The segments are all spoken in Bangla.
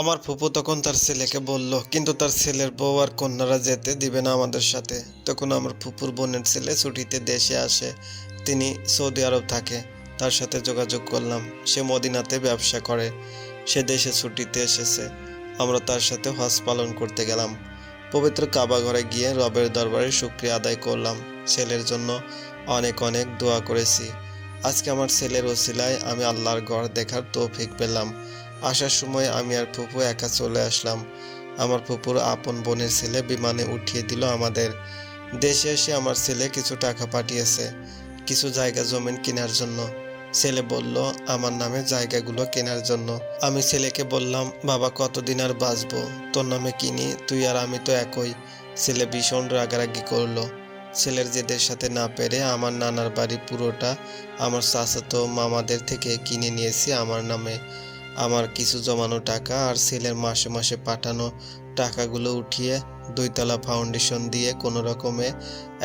আমার ফুপু তখন তার ছেলেকে বলল, কিন্তু তার ছেলের বউ আর কন্যারা যেতে দিবে না আমাদের সাথে। তখন আমার ফুপুর বোনের ছেলে ছুটিতে দেশে আসে, তিনি সৌদি আরব থাকে। তার সাথে যোগাযোগ করলাম, সে মদিনাতে ব্যবসা করে, সে দেশে ছুটিতে এসেছে। আমরা তার সাথে হজ পালন করতে গেলাম। পবিত্র কাবা ঘরে গিয়ে রবের দরবারে শুক্রিয়া আদায় করলাম। ছেলের জন্য অনেক অনেক দোয়া করেছি। আজকে আমার ছেলের ওসিলায় আমি আল্লাহর ঘর দেখার তৌফিক পেলাম। আসার সময় আমি আর ফুপু একা চলে আসলাম। আমার ফুপুর আপন বোনের ছেলে বিমানে উঠিয়ে দিল আমাদের। দেশে এসে আমার ছেলে কিছু টাকা পাঠিয়েছে, কিছু জায়গা জমিন কেনার জন্য। ছেলে বলল, আমার নামে জায়গাগুলো কেনার জন্য। আমি ছেলেকে বললাম, বাবা, কতদিন আর বাঁচবো? তোর নামে কিনি, তুই আর আমি তো একই। ছেলে ভীষণ রাগারাগি করল। ছেলের জেদের সাথে না পেরে আমার নানার বাড়ি পুরোটা আমার চাচাতো মামাদের থেকে কিনে নিয়েছি আমার নামে। আমার কিছু জমানো টাকা আর ছেলের মাসে মাসে পাঠানো টাকাগুলো উঠিয়ে দুইতলা ফাউন্ডেশন দিয়ে কোনো রকমে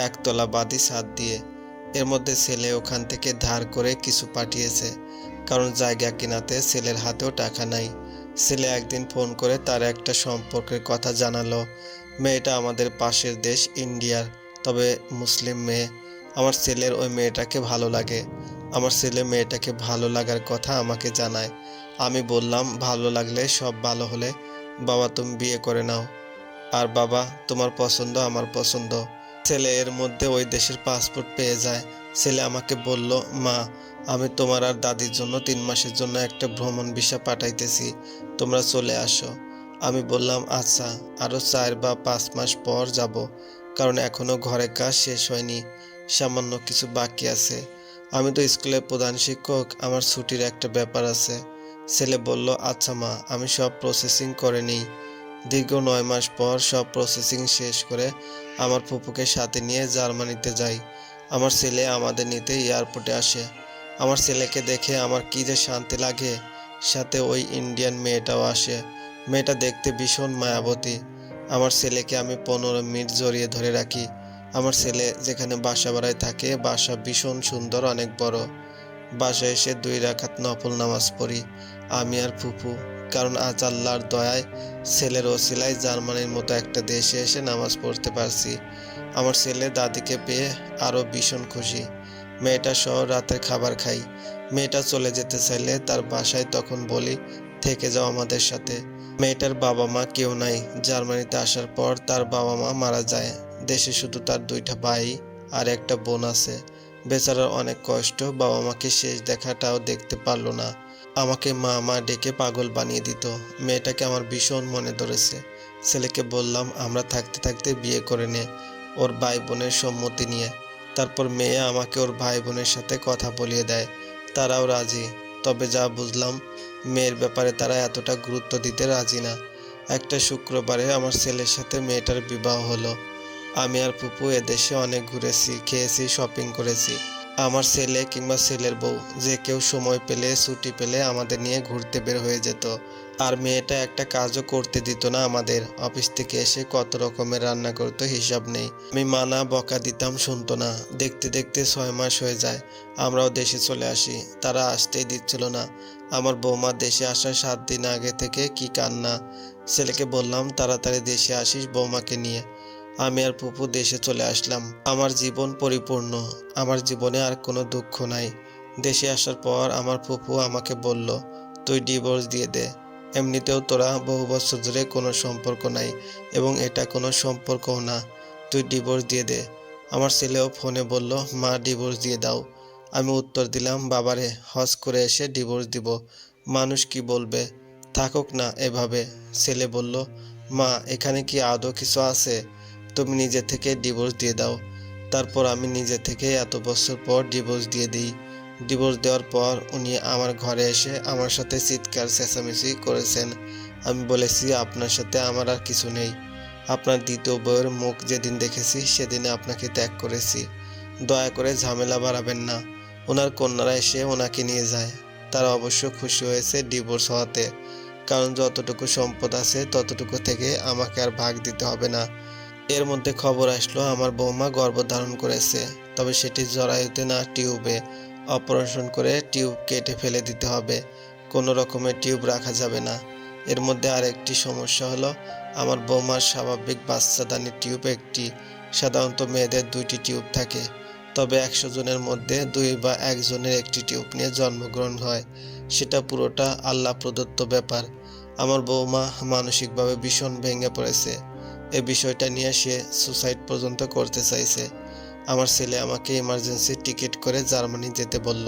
একতলা বাদি ছাদ দিয়ে। এর মধ্যে ছেলে ওখান থেকে ধার করে কিছু পাঠিয়েছে, কারণ জায়গা কেনাতে ছেলের হাতেও টাকা নাই। ছেলে একদিন ফোন করে তার একটা সম্পর্কের কথা জানালো, মেয়েটা আমাদের পাশের দেশ ইন্ডিয়ার, তবে মুসলিম মেয়ে। আমার ছেলের ওই মেয়েটাকে ভালো লাগে। আমার ছেলে মেয়েটাকে ভালো লাগার কথা আমাকে জানায়। আমি বললাম, ভালো লাগলে সব ভালো হলে বাবা তুমি বিয়ে করে নাও। আর বাবা, তোমার পছন্দ আমার পছন্দ। ছেলে এর মধ্যে ওই দেশের পাসপোর্ট পেয়ে যায়। ছেলে আমাকে বলল, মা, আমি তোমার আর দাদির জন্য তিন মাসের জন্য একটা ভ্রমণ ভিসা পাঠাইতেছি। তোমরা চলে আসো। আমি বললাম আচ্ছা আরও চার বা পাঁচ মাস পর যাব। কারণ এখনও ঘরে কাজ শেষ হয়নি। সামান্য কিছু বাকি আছে। আমি তো স্কুলের প্রধান শিক্ষক, আমার ছুটির একটা ব্যাপার আছে। ছেলে বলল আচ্ছা মা, আমি সব প্রসেসিং করে নিই। দীর্ঘ নয় মাস পর সব প্রসেসিং শেষ করে আমার ফুপুকে সাথে নিয়ে জার্মানিতে যাই। আমার ছেলে আমাদের নিতে এয়ারপোর্টে আসে। আমার ছেলেকে দেখে আমার কী যে শান্তি লাগে। সাথে ওই ইন্ডিয়ান মেয়েটাও আসে। মেয়েটা দেখতে ভীষণ মায়াবতী। আমার ছেলেকে আমি পনেরো মিনিট জড়িয়ে ধরে রাখি। আমার ছেলে যেখানে বাসা বাড়ায় থাকে, বাসা ভীষণ সুন্দর, অনেক বড়। বাসায় এসে দুই রাখাত নফল নামাজ পড়ি, আমি আর ফুফু, কারণ আজ আল্লাহর দয়ায় ছেলের ওসিলায় জার্মানির মতো একটা দেশে এসে নামাজ পড়তে পারছি। আমার ছেলে দাদিকে পেয়ে আরও ভীষণ খুশি। মেয়েটা সহ রাতের খাবার খাই। মেয়েটা চলে যেতে চাইলে তার বাসায় তখন বলি, থেকে যাও আমাদের সাথে। মেয়েটার বাবা মা কেউ নাই। জার্মানিতে আসার পর তার বাবা মা মারা যায়। দেশে শুধু তার দুইটা ভাই আর একটা বোন আছে। বেচারার অনেক কষ্ট বাবা মাকে শেষ দেখাটাও দেখতে পারল না। আমাকে মা মা ডেকে পাগল বানিয়ে দিত। মেয়েটাকে আমার ভীষণ মনে ধরেছে। ছেলেকে বললাম, আমরা থাকতে থাকতে বিয়ে করে নে ওর ভাই বোনের সম্মতি নিয়ে। তারপর মেয়ে আমাকে ওর ভাই বোনের সাথে কথা বলিয়ে দেয়। তারাও রাজি। তবে যা বুঝলাম, মেয়ের ব্যাপারে তারা এতটা গুরুত্ব দিতে রাজি না। একটা শুক্রবারে আমার ছেলের সাথে মেয়েটার বিবাহ হলো। আমি আর পুপু এদেশে অনেক ঘুরেছি, খেয়েছি শপিং করেছি। আমার ছেলে কিংবা ছেলের বউ, যে কেউ সময় পেলে, ছুটি পেলে আমাদের নিয়ে ঘুরতে বের হয়ে যেত। আর মেয়েটা একটা কাজও করতে দিত না আমাদের। অফিস থেকে এসে কত রকমের রান্না করতো হিসাব নেই। আমি মানা বকা দিতাম শুনতো না। দেখতে দেখতে ছয় মাস হয়ে যায়। আমরাও দেশে চলে আসি। তারা আসতেই দিচ্ছিল না। আমার বৌমা দেশে আসার সাত দিন আগে থেকে কি কান্না। ছেলেকে বললাম, তাড়াতাড়ি দেশে আসিস বৌমাকে নিয়ে। আমি আর পুপু দেশে চলে আসলাম। আমার জীবন পরিপূর্ণ। আমার জীবনে আর কোনো দুঃখ নাই। দেশে আসার পর আমার ফুপু আমাকে বলল, তুই ডিভোর্স দিয়ে দে। এমনিতেও তোরা বহু বছর ধরে কোনো সম্পর্ক নাই এবং এটা কোনো সম্পর্কও না। তুই ডিভোর্স দিয়ে দে। আমার ছেলেও ফোনে বলল, মা ডিভোর্স দিয়ে দাও। আমি উত্তর দিলাম, বাবারে, হজ করে এসে ডিভোর্স দিব। মানুষ কি বলবে? থাকুক না এভাবে। ছেলে বলল, মা, এখানে কি আদৌ কিছু আছে? তুমি নিজে থেকে ডিভোর্স দিয়ে দাও। তারপর আমি নিজে থেকে এত বছর পর ডিভোর্স দিয়ে দিই। ডিভোর্স দেওয়ার পর উনি আমার ঘরে এসে আমার সাথে চিৎকার, চেঁচামেচি করেছেন। আমি বলেছি, আপনার সাথে আমার আর কিছু নেই। আপনার দ্বিতীয় বউয়ের মুখ যেদিন দেখেছি, সেদিনে আপনাকে ত্যাগ করেছি। দয়া করে ঝামেলা বাড়াবেন না। ওনার কন্যারা এসে ওনাকে নিয়ে যায়। তারা অবশ্য খুশি হয়েছে ডিভোর্স হওয়াতে। কারণ যতটুকু সম্পদ আছে, ততটুকু থেকে আমাকে আর ভাগ দিতে হবে না। এর মধ্যে খবর আসলো, আমার বৌমা গর্ভধারণ করেছে, তবে সেটি জরায়ুতে না টিউবে অপারেশন করে টিউব কেটে ফেলে দিতে হবে। কোনো রকমের টিউব রাখা যাবে না। এর মধ্যে আরেকটি সমস্যা হলো, আমার বৌমার স্বাভাবিক বাচ্চাদানি টিউব একটি, সাধারণত মেয়েদের দুইটি টিউব থাকে, তবে একশো জনের মধ্যে দুই বা একজনের একটি টিউব নিয়ে জন্মগ্রহণ হয়। সেটা পুরোটা আল্লাহ প্রদত্ত ব্যাপার। আমার বৌমা মানসিকভাবে ভীষণ ভেঙে পড়েছে। এই বিষয়টা নিয়ে সে সুসাইড পর্যন্ত করতে চাইছে। আমার ছেলে আমাকে ইমার্জেন্সি টিকিট করে জার্মানি যেতে বলল।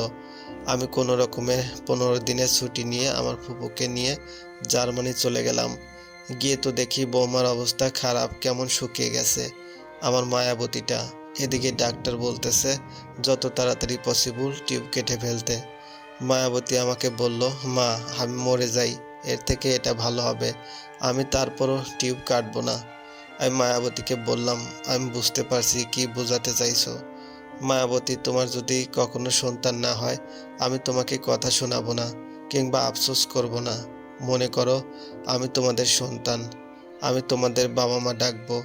আমি কোনো রকমে পনেরো দিনের ছুটি নিয়ে আমার ফুপুকে নিয়ে জার্মানি চলে গেলাম। গিয়ে তো দেখি বৌমার অবস্থা খারাপ, কেমন শুকিয়ে গেছে। আমার মায়াবতীটা, এদিকে ডাক্তার বলতেছে, যত তাড়াতাড়ি পসিবল টিউব কেটে ফেলতে। মায়াবতী আমাকে বলল, মা, আমি মরে যাই, এর থেকে এটা ভালো হবে। আমি তারপরও টিউব কাটবো না। আমি মায়াবতীকে বললাম, আমি বুঝতে পারছি কি বোঝাতে চাইছো। মায়াবতী, তোমার যদি কখনো সন্তান না হয়, আমি তোমাকে কথা শোনাবো না কিংবা আফসোস করব না। মনে করো, আমি তোমাদের সন্তান। আমি তোমাদের বাবা মা ডাকবো।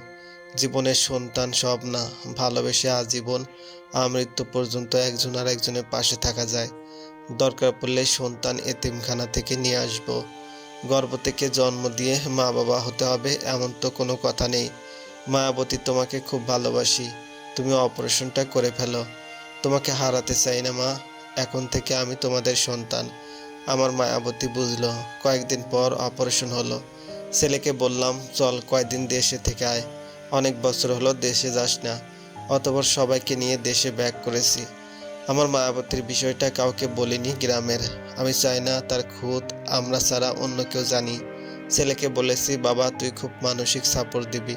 জীবনের সন্তান সব না। ভালোবেসে আজীবন আমৃত্যু পর্যন্ত একজন আর একজনের পাশে থাকা যায়। দরকার পড়লে সন্তান এতিমখানা থেকে নিয়ে আসব। গর্ভ থেকে জন্ম দিয়ে মা বাবা হতে হবে, এমন তো কোনো কথা নেই। মায়াবতী, তোমাকে খুব ভালোবাসি। তুমি অপারেশনটা করে ফেলো। তোমাকে হারাতে চাই না, মা। এখন থেকে আমি তোমাদের সন্তান। আমার মায়াবতী বুঝলো, কয়েকদিন পর অপারেশন হলো। ছেলেকে বললাম, চল কয়েকদিন দেশে থেকে আয়। অনেক বছর হলো দেশে যাস না। অতপর সবাইকে নিয়ে দেশে ব্যাক করেছি। আমার মায়াবতীর বিষয়টা কাউকে বলিনি গ্রামের। আমি চাই না তার খুদ আমরা ছাড়া অন্য কেউ জানি। ছেলেকে বলেছি, বাবা, তুই খুব মানসিক সাপোর্ট দিবি।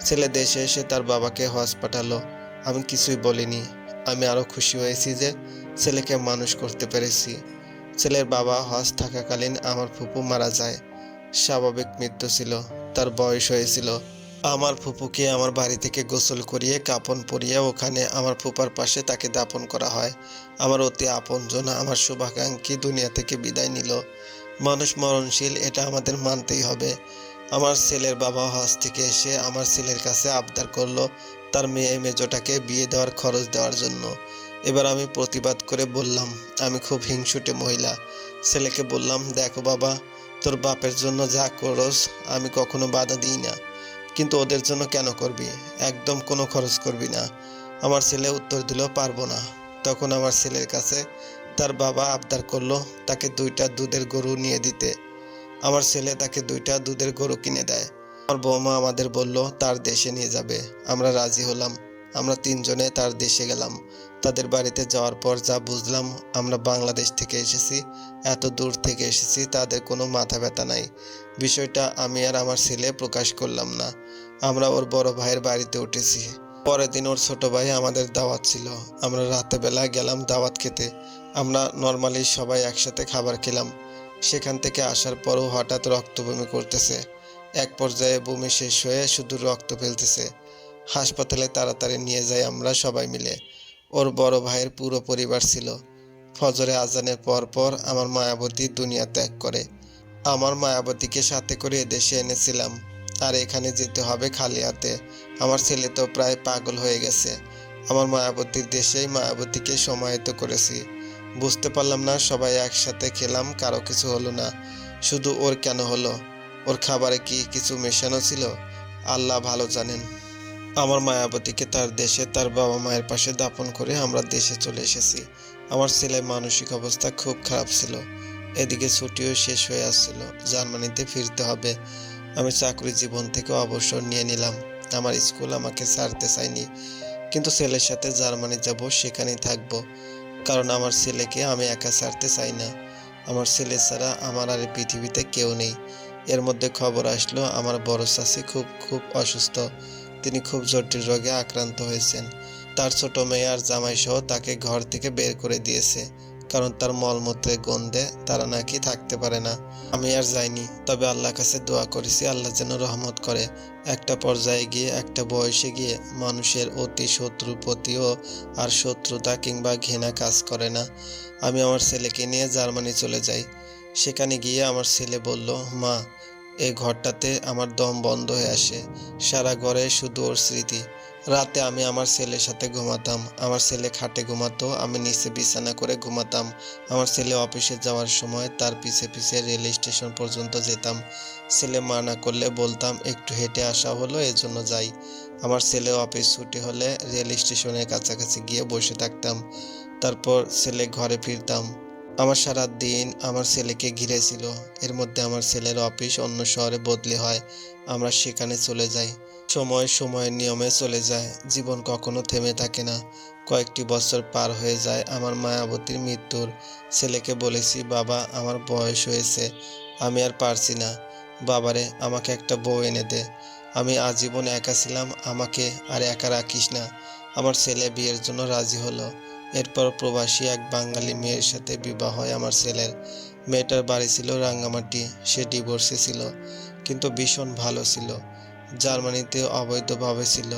ছেলে দেশে এসে তার বাবাকে হজ পাঠালো। আমি কিছুই বলিনি। আমি আরও খুশি হয়েছি যে ছেলেকে মানুষ করতে পেরেছি। ছেলের বাবা হজ থাকাকালীন আমার ফুপু মারা যায়। স্বাভাবিক মৃত্যু ছিল। তার বয়স হয়েছিল। আমার ফুপুকে আমার বাড়ি থেকে গোসল করিয়ে, কাপন পরিয়ে ওখানে আমার ফুপার পাশে তাকে দাপন করা হয়। আমার অতি আপনজন, আমার শুভাকাঙ্ক্ষী দুনিয়া থেকে বিদায় নিল। মানুষ মরণশীল, এটা আমাদের মানতেই হবে। আমার ছেলের বাবা হজ থেকে এসে আমার ছেলের কাছে আবদার করল তার মেয়ে মেজোটাকে বিয়ে দেওয়ার খরচ দেওয়ার জন্য। এবার আমি প্রতিবাদ করে বললাম, আমি খুব হিংসুটে মহিলা। ছেলেকে বললাম, দেখো বাবা, তোর বাপের জন্য যা করস আমি কখনো বাধা দিই না। কিন্তু ওদের জন্য কেন করবি? একদম কোনো খরচ করবি না। আমার ছেলে উত্তর দিল পারব না। তখন আমার ছেলের কাছে তার বাবা আবদার করল তাকে দুইটা দুধের গরু নিয়ে দিতে। আমার ছেলে তাকে দুইটা দুধের গরু কিনে দেয়। আমার বৌমা আমাদের বলল, তার দেশে নিয়ে যাবে। আমরা রাজি হলাম। আমরা তিনজনে তার দেশে গেলাম। তাদের বাড়িতে যাওয়ার পর যা বুঝলাম, আমরা বাংলাদেশ থেকে এসেছি। এত দূর থেকে এসেছি, তাদের কোনো মাথা ব্যথা নাই। বিষয়টা আমি আর আমার ছেলে প্রকাশ করলাম না। আমরা ওর বড় ভাইয়ের বাড়িতে উঠেছি। পরের দিন ওর ছোট ভাই আমাদের দাওয়াত ছিল। আমরা রাতে বেলা গেলাম দাওয়াত খেতে। আমরা নর্মালি সবাই একসাথে খাবার খেলাম। সেখান থেকে আসার পরও হঠাৎ রক্ত বমি করতেছে। এক পর্যায়ে বমি শেষ হয়ে শুধু রক্ত ফেলতেছে। হাসপাতালে তাড়াতাড়ি নিয়ে যাই আমরা সবাই মিলে। ওর বড় ভাইয়ের পুরো পরিবার ছিল। ফজরে আজানের পর পর আমার মায়াবতী দুনিয়া ত্যাগ করে। আমার মায়াবতীকে সাথে করে এদেশে এনেছিলাম। আর এখানে যেতে হবে খালি হাতে আমার ছেলে তো প্রায় পাগল হয়ে গেছে। আমার মায়াবতীর দেশেই মায়াবতীকে সমাহিত করেছি। বুঝতে পারলাম না, সবাই একসাথে খেলাম, কারও কিছু হলো না। শুধু ওর কেন হলো? ওর খাবারে কি কিছু মেশানো ছিল? আল্লাহ ভালো জানেন। আমার মায়াবতীকে তার দেশে, তার বাবা মায়ের পাশে দাপন করে আমরা দেশে চলে এসেছি। আমার ছেলের মানসিক অবস্থা খুব খারাপ ছিল। এদিকে ছুটিও শেষ হয়ে আসছিল। জার্মানিতে ফিরতে হবে। আমি চাকরি জীবন থেকে অবসর নিয়ে নিলাম। আমার স্কুল আমাকে ছাড়তে চায়নি, কিন্তু ছেলের সাথে জার্মানি যাব, সেখানেই থাকব। কারণ আমার ছেলেকে আমি একা ছাড়তে চাই না। আমার ছেলে ছাড়া আমার আর পৃথিবীতে কেউ নেই। এর মধ্যে খবর আসলো, আমার বড় চাষি খুব খুব অসুস্থ। তিনি খুব জটিল রোগে আক্রান্ত হয়েছেন। তার ছোট মেয়ে আর জামাই সহ তাকে ঘর থেকে বের করে দিয়েছে। কারণ তার মলমূত্রের গন্ধে তারা নাকি থাকতে পারে না। আমি আর যাইনি, তবে আল্লাহর কাছে দোয়া করেছি, আল্লাহ যেন রহমত করে। একটা পর্যায়ে গিয়ে একটা বয়সে গিয়ে মানুষের অতি শত্রুর প্রতিও আর শত্রুতা কিংবা ঘৃণা কাজ করে না। আমি আমার ছেলেকে নিয়ে জার্মানি চলে যাই। সেখানে গিয়ে আমার ছেলে বলল, মা এই ঘরটাতে আমার দম বন্ধ হয়ে আসে। সারা ঘরে শুধু ওর স্মৃতি। রাতে আমি আমার ছেলের সাথে ঘুমাতাম। আমার ছেলে খাটে ঘুমাতো, আমি নিচে বিছানা করে ঘুমাতাম। আমার ছেলে অফিসে যাওয়ার সময় তার পিছে পিছে রেল স্টেশন পর্যন্ত যেতাম। ছেলে মানা করলে বলতাম, একটু হেঁটে আসা হলো, এজন্য যাই। আমার ছেলে অফিস ছুটি হলে রেল স্টেশনের কাছাকাছি গিয়ে বসে থাকতাম। তারপর ছেলে ঘরে ফিরতাম। আমার সারা দিন আমার ছেলেকে ঘিরে ছিল এর মধ্যে আমার ছেলের অফিস অন্য শহরে বদলি হয়। আমরা সেখানে চলে যাই। সময় সময়ের নিয়মে চলে যায়। জীবন কখনো থেমে থাকে না। কয়েকটি বছর পার হয়ে যায় আমার মায়াবতীর মৃত্যুর। ছেলেকে বলেছি, বাবা, আমার বয়স হয়েছে, আমি আর পারছি না। বাবারে, আমাকে একটা বউ এনে দে। আমি আজীবন একা ছিলাম, আমাকে আর একা রাখিস না। আমার ছেলে বিয়ের জন্য রাজি হলো। এরপর প্রবাসী এক বাঙালি মেয়ের সাথে বিবাহ হয় আমার ছেলের। মেয়েটার বাড়ি ছিল রাঙ্গামাটি, সে ডিভোর্সে ছিল, কিন্তু ভীষণ ভালো ছিল। জার্মানিতে অবৈধভাবে ছিল।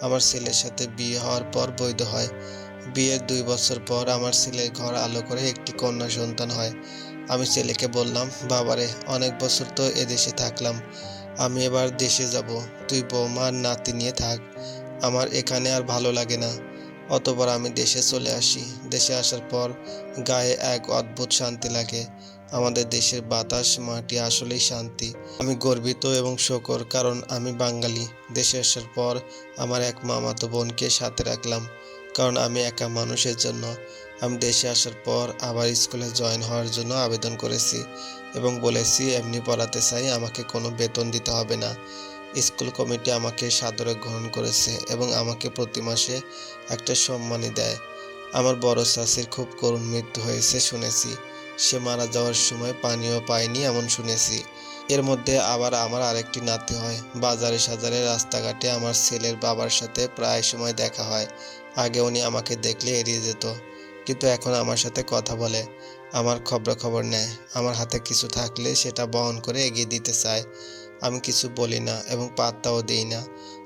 আমার ছেলের সাথে বিয়ে হওয়ার পর বৈধ হয়। বিয়ের দুই বছর পর আমার ছেলের ঘর আলো করে একটি কন্যা সন্তান হয়। আমি ছেলেকে বললাম, বাবারে, অনেক বছর তো এদেশে থাকলাম। আমি এবার দেশে যাব। তুই বৌমা আর নাতি নিয়ে থাক। আমার এখানে আর ভালো লাগে না। অতবার আমি দেশে চলে আসি। দেশে আসার পর গায়ে এক অদ্ভুত শান্তি লাগে। আমাদের দেশের বাতাস, মাটি আসলেই শান্তি। আমি গর্বিত এবং শকর, কারণ আমি বাঙালি। দেশে আসার পর আমার এক মামাতো বোনকে সাথে রাখলাম, কারণ আমি একা মানুষের জন্য। আমি দেশে আসার পর আবার স্কুলে জয়েন হওয়ার জন্য আবেদন করেছি এবং বলেছি, এমনি পড়াতে চাই, আমাকে কোনো বেতন দিতে হবে না। স্কুল কমিটি আমাকে সাদরে গ্রহণ করেছে এবং আমাকে প্রতি মাসে একটা সম্মানই দেয়। আমার বড় চাষির খুব করুণ মৃত্যু হয়েছে শুনেছি। সে মারা যাওয়ার সময় পানিও পায়নি এমন শুনেছি। এর মধ্যে আবার আমার আরেকটি নাতি হয়। বাজারে সাজারে রাস্তাঘাটে আমার ছেলের বাবার সাথে প্রায় সময় দেখা হয়। আগে উনি আমাকে দেখলে এড়িয়ে যেত, কিন্তু এখন আমার সাথে কথা বলে। আমার খবর খবর নেয়। আমার হাতে কিছু থাকলে সেটা বহন করে এগিয়ে দিতে চায়। আমি কিছু বলি না এবং পাত্তাও দিই না।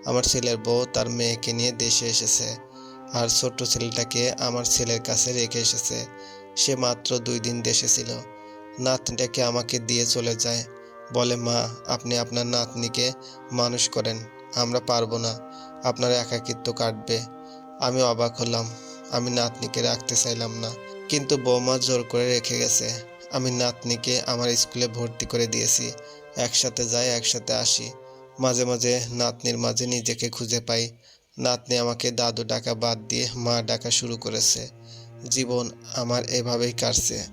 আমার ছেলের বউ তার মেয়েকে নিয়ে দেশে এসেছে। আর ছোট্ট ছেলেটাকে আমার ছেলের কাছে রেখে এসেছে। সে মাত্র দুই দিন দেশে ছিল। নাতনিটাকে আমাকে দিয়ে চলে যায়। বলে, মা, আপনি আপনার নাতনিকে মানুষ করেন, আমরা পারব না। আপনার একাকিত্ব কাটবে। আমি অবাক হলাম। আমি নাতনিকে রাখতে চাইলাম না। কিন্তু বৌমা জোর করে রেখে গেছে। আমি নাতনিকে আমার স্কুলে ভর্তি করে দিয়েছি। একসাথে যাই, একসাথে আসি। মাঝে মাঝে নাতনির মাঝে নিজেকে খুঁজে পাই। নাতনি আমাকে দাদু ডাকা বাদ দিয়ে মা ডাকা শুরু করেছে। জীবন আমার এভাবেই কাটছে।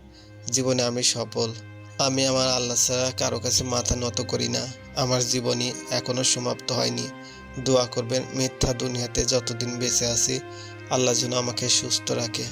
জীবনে আমি সফল। আমি আমার আল্লাহ ছাড়া কারও কাছে মাথা নত করি না। আমার জীবনই এখনও সমাপ্ত হয়নি। দোয়া করবেন মিথ্যা দুনিয়াতে যতদিন বেঁচে আছি, আল্লাহ যেন আমাকে সুস্থ রাখে।